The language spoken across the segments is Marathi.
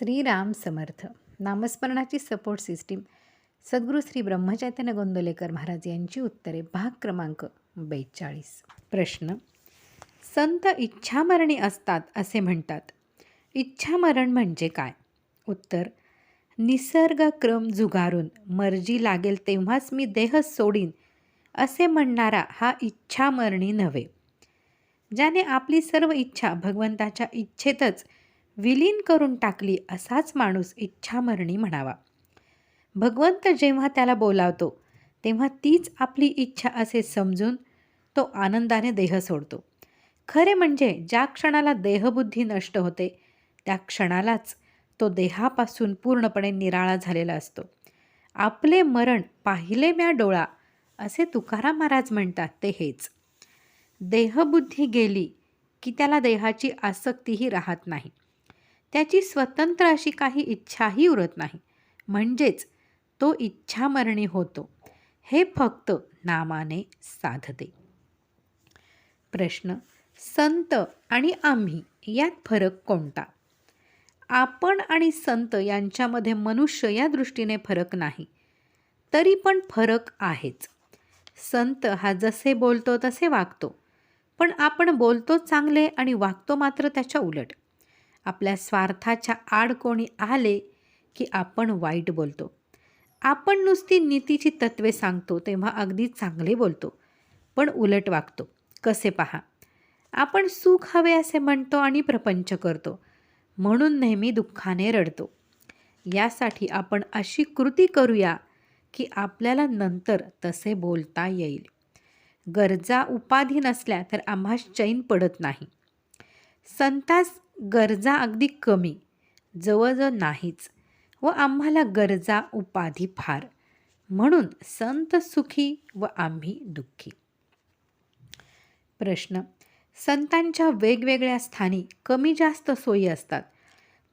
श्रीराम समर्थ. नामस्मरणाची सपोर्ट सिस्टीम सद्गुरू श्री ब्रह्मचैतन्य गोंदलेकर महाराज यांची उत्तरे. भाग क्रमांक बेचाळीस. प्रश्न. संत इच्छामरणी असतात असे म्हणतात. इच्छामरण म्हणजे काय? उत्तर. निसर्गक्रम जुगारून मर्जी लागेल तेव्हाच मी देह सोडीन असे म्हणणारा हा इच्छामरणी नव्हे. ज्याने आपली सर्व इच्छा भगवंताच्या इच्छेतच विलीन करून टाकली असाच माणूस इच्छामरणी म्हणावा. भगवंत जेव्हा त्याला बोलावतो तेव्हा तीच आपली इच्छा असे समजून तो आनंदाने देह सोडतो. खरे म्हणजे ज्या क्षणाला देहबुद्धी नष्ट होते त्या क्षणालाच तो देहापासून पूर्णपणे निराळा झालेला असतो. आपले मरण पाहिले म्या डोळा असे तुकाराम महाराज म्हणतात ते हेच. देहबुद्धी गेली की त्याला देहाची आसक्तीही राहत नाही. त्याची स्वतंत्र अशी काही इच्छाही उरत नाही. म्हणजेच तो इच्छामरणी होतो. हे फक्त नामाने साधते. प्रश्न संत आणि आम्ही यात फरक कोणता? आपण आणि संत यांच्यामध्ये मनुष्य या दृष्टीने फरक नाही. तरी पण फरक आहेच. संत हा जसे बोलतो तसे वागतो. पण आपण बोलतो चांगले आणि वागतो मात्र त्याच्या उलट. आपल्या स्वार्थाच्या आड कोणी आले की आपण वाईट बोलतो. आपण नुसती नीतीची तत्वे सांगतो तेव्हा अगदी चांगले बोलतो पण उलट वागतो. कसे पहा? आपण सुख हवे असे म्हणतो आणि प्रपंच करतो म्हणून नेहमी दुःखाने रडतो. यासाठी आपण अशी कृती करूया की आपल्याला नंतर तसे बोलता येईल. गरजा उपाधी नसल्या तर आम्हा चैन पडत नाही. संतास गरजा अगदी कमी जवळजवळ नाहीच व आम्हाला गरजा उपाधी फार. म्हणून संत सुखी व आम्ही दुःखी. प्रश्न. संतांच्या वेगवेगळ्या स्थानी कमी जास्त सोयी असतात.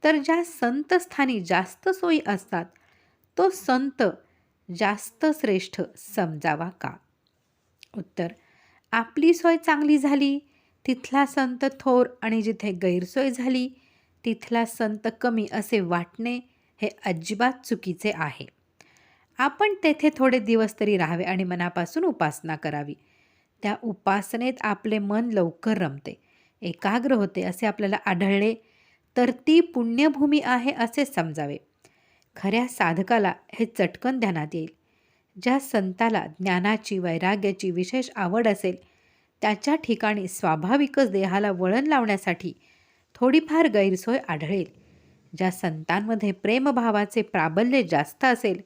तर ज्या संत स्थानी जास्त सोयी असतात तो संत जास्त श्रेष्ठ समजावा का? उत्तर. आपली सोय चांगली झाली तिथला संत थोर आणि जिथे गैरसोय झाली तिथला संत कमी असे वाटणे हे अजिबात चुकीचे आहे. आपण तेथे थोडे दिवस तरी राहावे आणि मनापासून उपासना करावी. त्या उपासनेत आपले मन लवकर रमते एकाग्र होते असे आपल्याला आढळले तर ती पुण्यभूमी आहे असे समजावे. खऱ्या साधकाला हे चटकन ध्यानात येईल. ज्या संताला ज्ञानाची वैराग्याची विशेष आवड असेल त्याच्या ठिकाणी स्वाभाविकच देहाला वळण लावण्यासाठी थोडीफार गैरसोय आढळेल. ज्या संतांमध्ये प्रेमभावाचे प्राबल्य जास्त असेल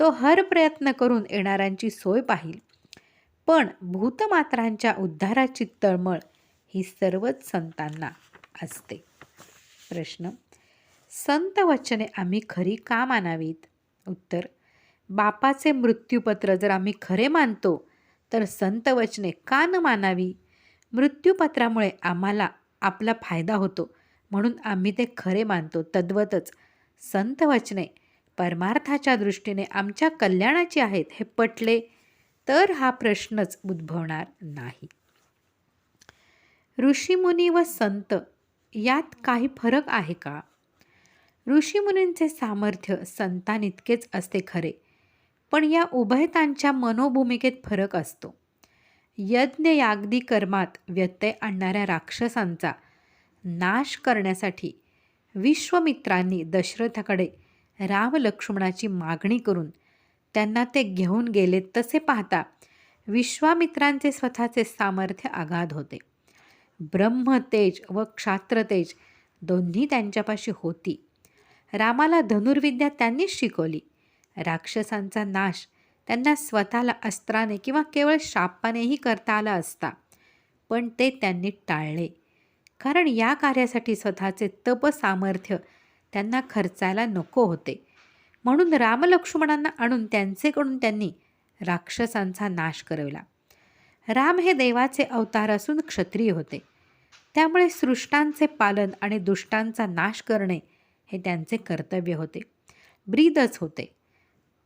तो हर प्रयत्न करून येणाऱ्यांची सोय पाहिल. पण भूतमात्रांच्या उद्धाराची तळमळ ही सर्वच संतांना असते. प्रश्न संत वचने आम्ही खरी का मानावीत? उत्तर बापाचे मृत्यूपत्र जर आम्ही खरे मानतो तर संतवचने का न मानावी? मृत्यूपत्रामुळे आम्हाला आपला फायदा होतो म्हणून आम्ही ते खरे मानतो तद्वतच. संतवचने परमार्थाच्या दृष्टीने आमच्या कल्याणाची आहेत हे पटले तर हा प्रश्नच उद्भवणार नाही. ऋषीमुनी व संत यात काही फरक आहे का? ऋषीमुनींचे सामर्थ्य संतांइतकेच असते खरे. पण या उभयतांच्या मनोभूमिकेत फरक असतो. यज्ञ यागदी कर्मात व्यत्यय आणणाऱ्या राक्षसांचा नाश करण्यासाठी विश्वमित्रांनी दशरथाकडे रामलक्ष्मणाची मागणी करून त्यांना ते घेऊन गेले तसे पाहता विश्वामित्रांचे स्वतःचे सामर्थ्य आघात होते. ब्रह्मतेज व क्षात्रतेज दोन्ही त्यांच्यापाशी होती. रामाला धनुर्विद्या त्यांनीच शिकवली. राक्षसांचा नाश त्यांना स्वतःला अस्त्राने किंवा केवळ शापानेही करता आला असता. पण ते त्यांनी टाळले. कारण या कार्यासाठी स्वतःचे तप सामर्थ्य त्यांना खर्चायला नको होते. म्हणून रामलक्ष्मणांना आणून त्यांचेकडून त्यांनी राक्षसांचा नाश करवला. राम हे देवाचे अवतार असून क्षत्रिय होते. त्यामुळे सृष्टांचे पालन आणि दुष्टांचा नाश करणे हे त्यांचे कर्तव्य होते. ब्रीदच होते.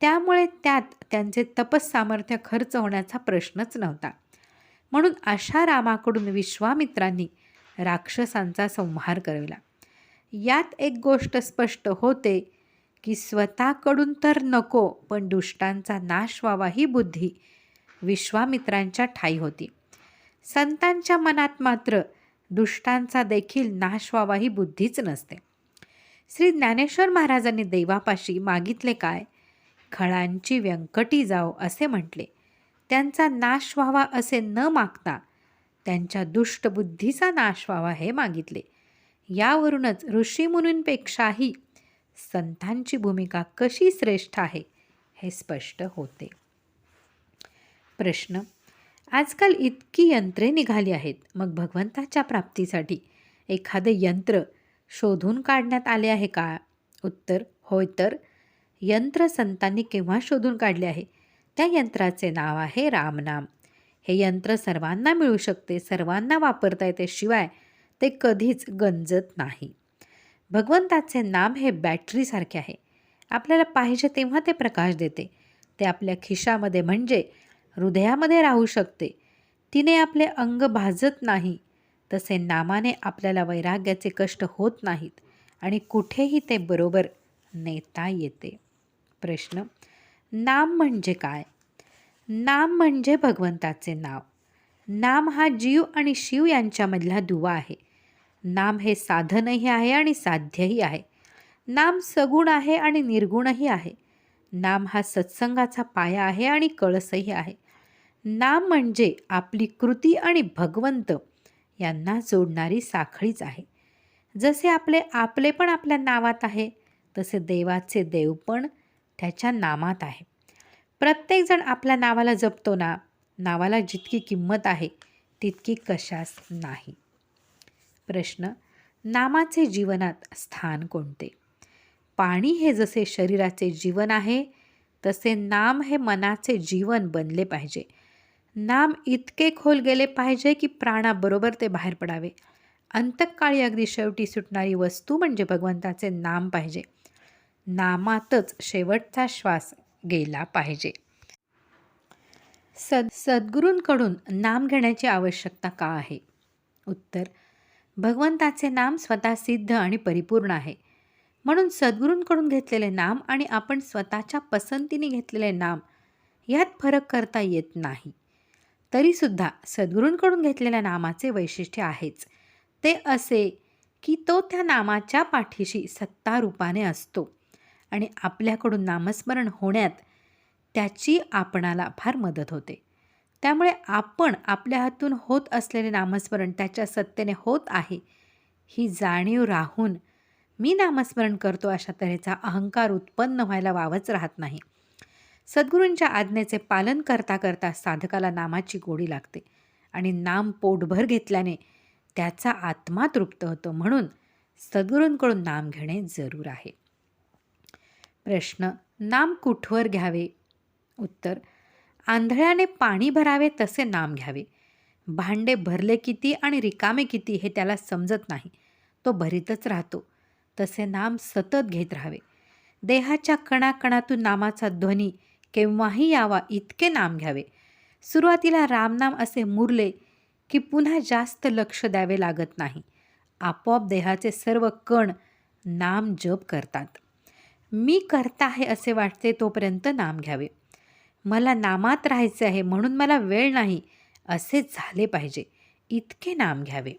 त्यामुळे त्यात त्यांचे तपससामर्थ्य खर्च होण्याचा प्रश्नच नव्हता. म्हणून अशा रामाकडून विश्वामित्रांनी राक्षसांचा संहार करविला. यात एक गोष्ट स्पष्ट होते की स्वतःकडून तर नको पण दुष्टांचा नाश व्हावा ही बुद्धी विश्वामित्रांच्या ठाई होती. संतांच्या मनात मात्र दुष्टांचा देखील नाश व्हावा ही बुद्धीच नसते. श्री ज्ञानेश्वर महाराजांनी देवापाशी मागितले काय? खळांची व्यंकटी जाओ असे म्हटले. त्यांचा नाश व्हावा असे न मागता त्यांच्या दुष्टबुद्धीचा नाश व्हावा हे मागितले. यावरूनच ऋषीमुनींपेक्षाही संतांची भूमिका कशी श्रेष्ठ आहे हे स्पष्ट होते. प्रश्न. आजकाल इतकी यंत्रे निघाली आहेत. मग भगवंताच्या प्राप्तीसाठी एखादे यंत्र शोधून काढण्यात आले आहे का? उत्तर. होय तर. यंत्र संतांनी केव्हा शोधून काढले आहे? त्या यंत्राचे नाव आहे रामनाम. हे यंत्र सर्वांना मिळू शकते सर्वांना वापरता येते शिवाय ते कधीच गंजत नाही. भगवंताचे नाम हे बॅटरीसारखे आहे. आपल्याला पाहिजे तेव्हा ते प्रकाश देते. ते आपल्या खिशामध्ये म्हणजे हृदयामध्ये राहू शकते. तिने आपले अंग भाजत नाही. तसे नामाने आपल्याला वैराग्याचे कष्ट होत नाहीत आणि कुठेही ते बरोबर नेता येते. प्रश्न. नाम म्हणजे काय? नाम म्हणजे भगवंताचे नाव. नाम हा जीव आणि शिव यांच्यामधला दुवा आहे. नाम हे साधनही आहे आणि साध्यही आहे. नाम सगुण आहे आणि निर्गुणही आहे. नाम हा सत्संगाचा पाया आहे आणि कळसही आहे. नाम म्हणजे आपली कृती आणि भगवंत यांना जोडणारी साखळीच आहे. जसे आपले आपले पण आपल्या नावात आहे तसे देवाचे देव पण त्याच्या नामात आहे. प्रत्येकजण आपल्या नावाला जपतो ना नावाला जितकी किंमत आहे तितकी कशास नाही. प्रश्न नामाचे जीवनात स्थान कोणते? पाणी हे जसे शरीराचे जीवन आहे तसे नाम हे मनाचे जीवन बनले पाहिजे. नाम इतके खोल गेले पाहिजे की प्राणाबरोबर ते बाहेर पडावे. अंतकाळी अगदी शेवटी सुटणारी वस्तू म्हणजे भगवंताचे नाम पाहिजे. नामातच शेवटचा श्वास गेला पाहिजे. सद सद्गुरूंकडून नाम घेण्याची आवश्यकता का आहे? उत्तर भगवंताचे नाम स्वतः सिद्ध आणि परिपूर्ण आहे. म्हणून सद्गुरूंकडून घेतलेले नाम आणि आपण स्वतःच्या पसंतीने घेतलेले नाम यात फरक करता येत नाही. तरीसुद्धा सद्गुरूंकडून घेतलेल्या नामाचे वैशिष्ट्य आहेच. ते असे की तो त्या नामाच्या पाठीशी सत्ता रूपाने असतो. आणि आपल्याकडून नामस्मरण होण्यात त्याची आपणाला फार मदत होते. त्यामुळे आपण आपल्या हातून होत असलेले नामस्मरण त्याच्या सत्तेने होत आहे ही जाणीव राहून मी नामस्मरण करतो अशा तऱ्हेचा अहंकार उत्पन्न व्हायला वावच राहत नाही. सद्गुरूंच्या आज्ञेचे पालन करता करता साधकाला नामाची गोडी लागते आणि नाम पोटभर घेतल्याने त्याचा आत्मा तृप्त होतो म्हणून सद्गुरूंकडून नाम घेणे जरूर आहे. प्रश्न. नाम कुठवर घ्यावे? उत्तर. आंधळ्याने पाणी भरावे तसे नाम घ्यावे. भांडे भरले किती आणि रिकामे किती हे त्याला समजत नाही. तो भरीतच राहतो. तसे नाम सतत घेत राहावे. देहाच्या कणाकणातून नामाचा ध्वनी केव्हाही यावा इतके नाम घ्यावे. सुरुवातीला रामनाम असे मुरले की पुन्हा जास्त लक्ष द्यावे लागत नाही. आपोआप देहाचे सर्व कण नाम जप करतात. मी करता आहे असे वाटते तोपर्यंत नाम घ्यावे. मला नामात राहायचे आहे म्हणून मला वेळ नाही असे झाले पाहिजे. इतके नाम घ्यावे.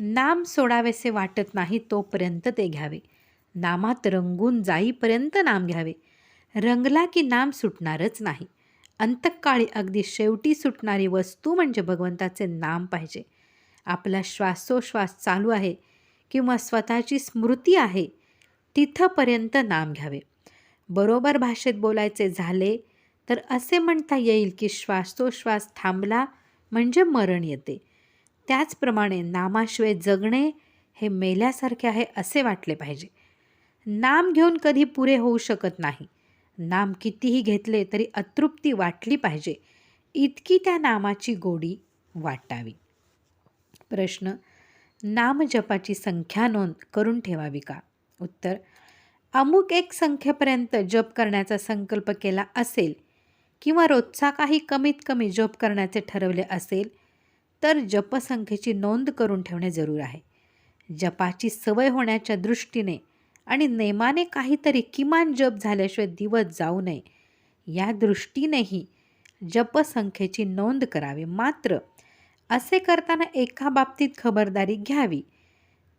नाम सोडावेसे वाटत नाही तोपर्यंत ते घ्यावे. नामात रंगून जाईपर्यंत नाम घ्यावे. रंगला की नाम सुटणारच नाही. अंतकाळी अगदी शेवटी सुटणारी वस्तू म्हणजे भगवंताचे नाम पाहिजे. आपला श्वासोश्वास चालू आहे किंवा स्वतःची स्मृती आहे तिथंपर्यंत नाम घ्यावे. बरोबर भाषेत बोलायचे झाले तर असे म्हणता येईल की श्वासोश्वास थांबला म्हणजे मरण येते. त्याचप्रमाणे नामाशिवाय जगणे हे मेल्यासारखे आहे असे वाटले पाहिजे. नाम घेऊन कधी पुरे होऊ शकत नाही. नाम कितीही घेतले तरी अतृप्ती वाटली पाहिजे. इतकी त्या नामाची गोडी वाटावी. प्रश्न नामजपाची संख्या नोंद करून ठेवावी का? उत्तर. अमुक एक संख्येपर्यंत जप करण्याचा संकल्प केला असेल किंवा रोजचा काही कमीत कमी जप करण्याचे ठरवले असेल तर जपसंख्येची नोंद करून ठेवणे जरूर आहे. जपाची सवय होण्याच्या दृष्टीने आणि नेमाने काहीतरी किमान जप झाल्याशिवाय दिवस जाऊ नये या दृष्टीनेही जपसंख्येची नोंद करावी. मात्र असे करताना एका बाबतीत खबरदारी घ्यावी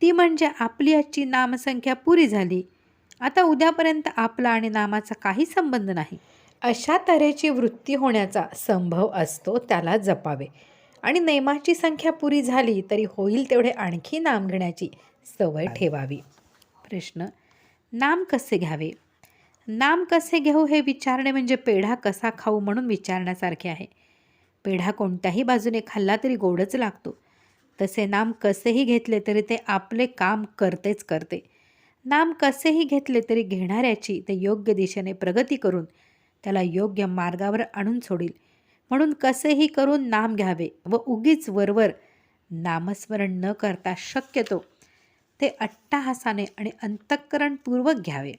ती म्हणजे आपली आजची नामसंख्या पुरी झाली. आता उद्यापर्यंत आपला आणि नामाचा काही संबंध नाही. अशा तऱ्हेची वृत्ती होण्याचा संभव असतो त्याला जपावे. आणि नेमाची संख्या पुरी झाली तरी होईल तेवढे आणखी नाम घेण्याची सवय ठेवावी. प्रश्न नाम कसे घ्यावे? नाम कसे घेऊ हे विचारणे म्हणजे पेढा कसा खाऊ म्हणून विचारण्यासारखे आहे. पेढा कोणत्याही बाजूने खाल्ला तरी गोडच लागतो. तसे नाम कसेही घेतले तरी ते आपले काम करतेच करते. नाम कसेही घेतले तरी घेणाऱ्याची ते योग्य दिशेने प्रगती करून त्याला योग्य मार्गावर आणून सोडील. म्हणून कसेही करून नाम घ्यावे व उगीच वरवर नामस्मरण न करता शक्यतो ते अट्टाहासाने आणि अंतःकरणपूर्वक घ्यावे.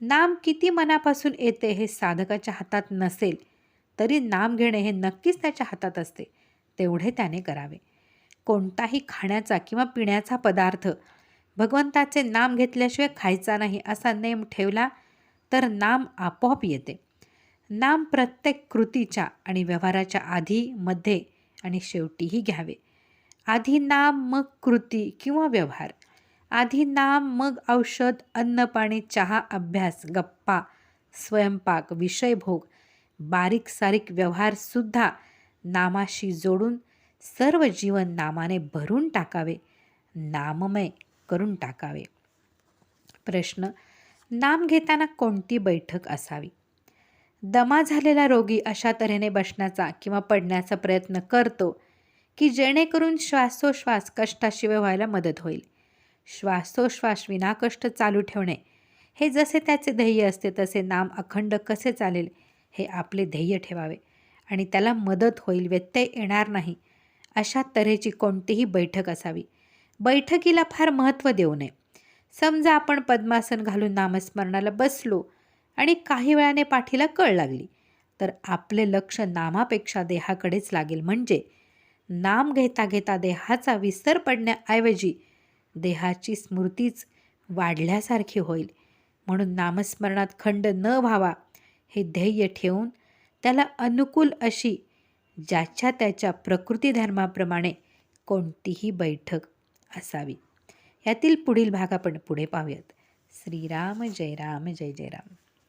नाम किती मनापासून येते हे साधकाच्या हातात नसेल तरी नाम घेणे हे नक्कीच त्याच्या हातात असते तेवढे त्याने करावे. कोणताही खाण्याचा किंवा पिण्याचा पदार्थ भगवंताचे नाम घेतल्याशिवाय खायचा नाही असा नेम ठेवला तर नाम आपोआप येते. नाम प्रत्येक कृतीच्या आणि व्यवहाराच्या आधी मध्ये आणि शेवटीही घ्यावे. आधी नाम मग कृती किंवा व्यवहार. आधी नाम मग औषध अन्न पाणी चहा अभ्यास गप्पा स्वयंपाक विषयभोग बारीक सारीक व्यवहारसुद्धा नामाशी जोडून सर्व जीवन नामाने भरून टाकावे नाममय करून टाकावे. प्रश्न नाम घेताना कोणती बैठक असावी? दमा झालेला रोगी अशा तऱ्हेने बसण्याचा किंवा पडण्याचा प्रयत्न करतो की जेणेकरून श्वासोश्वास कष्टाशिवाय व्हायला मदत होईल. श्वासोश्वास विनाकष्ट चालू ठेवणे हे जसे त्याचे ध्येय असते तसे नाम अखंड कसे चालेल हे आपले ध्येय ठेवावे आणि त्याला मदत होईल व्यत्यय येणार नाही. अशा तऱ्हेची कोणतीही बैठक असावी. बैठकीला फार महत्त्व देऊ नये. समजा आपण पद्मासन घालून नामस्मरणाला बसलो आणि काही वेळाने पाठीला कळ लागली तर आपले लक्ष नामापेक्षा देहाकडेच लागेल. म्हणजे नाम घेता घेता देहाचा विसर पडण्याऐवजी देहाची स्मृतीच वाढल्यासारखी होईल. म्हणून नामस्मरणात खंड न व्हावा हे ध्येय ठेवून त्याला अनुकूल अशी ज्याच्या त्याच्या प्रकृतीधर्माप्रमाणे कोणतीही बैठक असावी. यातील पुढील भाग आपण पुढे पाहूयात. श्रीराम जय राम जय जय राम.